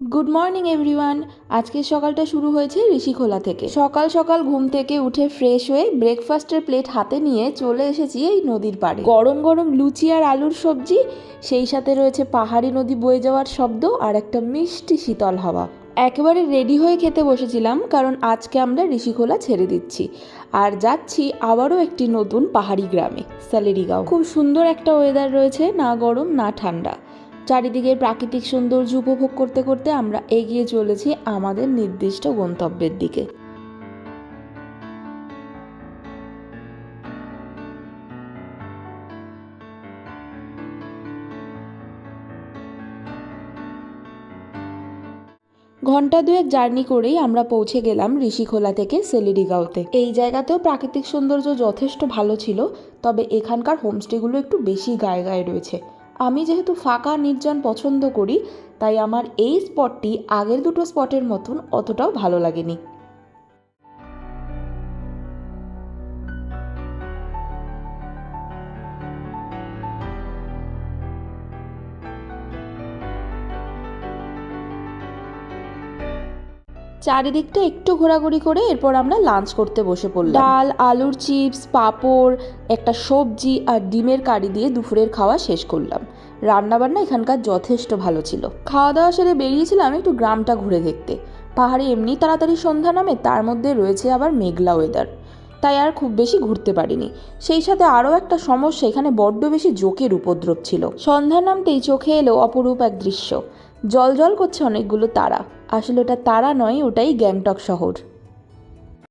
Good morning everyone আজকের সকালটা শুরু হয়েছে ঋষিখোলা থেকে। সকাল সকাল ঘুম থেকে উঠে ফ্রেশ হয়ে ব্রেকফাস্টের প্লেট হাতে নিয়ে চলে এসেছি এই নদীর পাড়ে। গরম গরম লুচি আর আলুর সবজি, সেই সাথে রয়েছে পাহাড়ি নদী বয়ে যাওয়ার শব্দ আর একটা মিষ্টি শীতল হাওয়া। একেবারে রেডি হয়ে খেতে বসেছিলাম কারণ আজকে আমরা ঋষিখোলা ছেড়ে দিচ্ছি। আর যাচ্ছি আবারও একটি নতুন পাহাড়ি গ্রামে স্যালেরিগাঁও খুব সুন্দর একটা ওয়েদার রয়েছে, না গরম, না ঠান্ডা। চারিদিকের প্রাকৃতিক সৌন্দর্য উপভোগ করতে করতে আমরা এগিয়ে চলেছি আমাদের নির্দিষ্ট গন্তব্যের দিকে। ঘণ্টা দুয়েক জার্নি করেই আমরা পৌঁছে গেলাম ঋষিখোলা থেকে সেলিডিগাঁওতে এই জায়গাতেও প্রাকৃতিক সৌন্দর্য যথেষ্ট ভালো ছিল, তবে এখানকার হোমস্টেগুলো একটু বেশি গায়ে গায়ে রয়েছে। আমি যেহেতু ফাঁকা নির্জন পছন্দ করি, তাই আমার এই স্পটটি আগের দুটো স্পটের মতন অতটাও ভালো লাগেনি। চারিদিকটা একটু ঘোরাঘুরি করে এরপর আমরা লাঞ্চ করতে বসে পড়লাম। ডাল, আলুর চিপস পাঁপড়, একটা সবজি আর ডিমের কারি দিয়ে দুপুরের খাওয়া শেষ করলাম। রান্নাবান্না এখানকার যথেষ্ট ভালো ছিল। খাওয়া দাওয়া সেরে বেরিয়েছিলাম একটু গ্রামটা ঘুরে দেখতে। পাহাড়ে এমনি তাড়াতাড়ি সন্ধ্যা নামে, তার মধ্যে রয়েছে আবার মেঘলা ওয়েদার তাই আর খুব বেশি ঘুরতে পারিনি। সেই সাথে আরও একটা সমস্যা, এখানে বড্ড বেশি জোকের উপদ্রব ছিল। সন্ধ্যা নামতেই চোখে এলো অপরূপ এক দৃশ্য। জল জল করছে অনেকগুলো তারা। আসলে ওটা তারা নয় ওটাই গ্যাংটক শহর।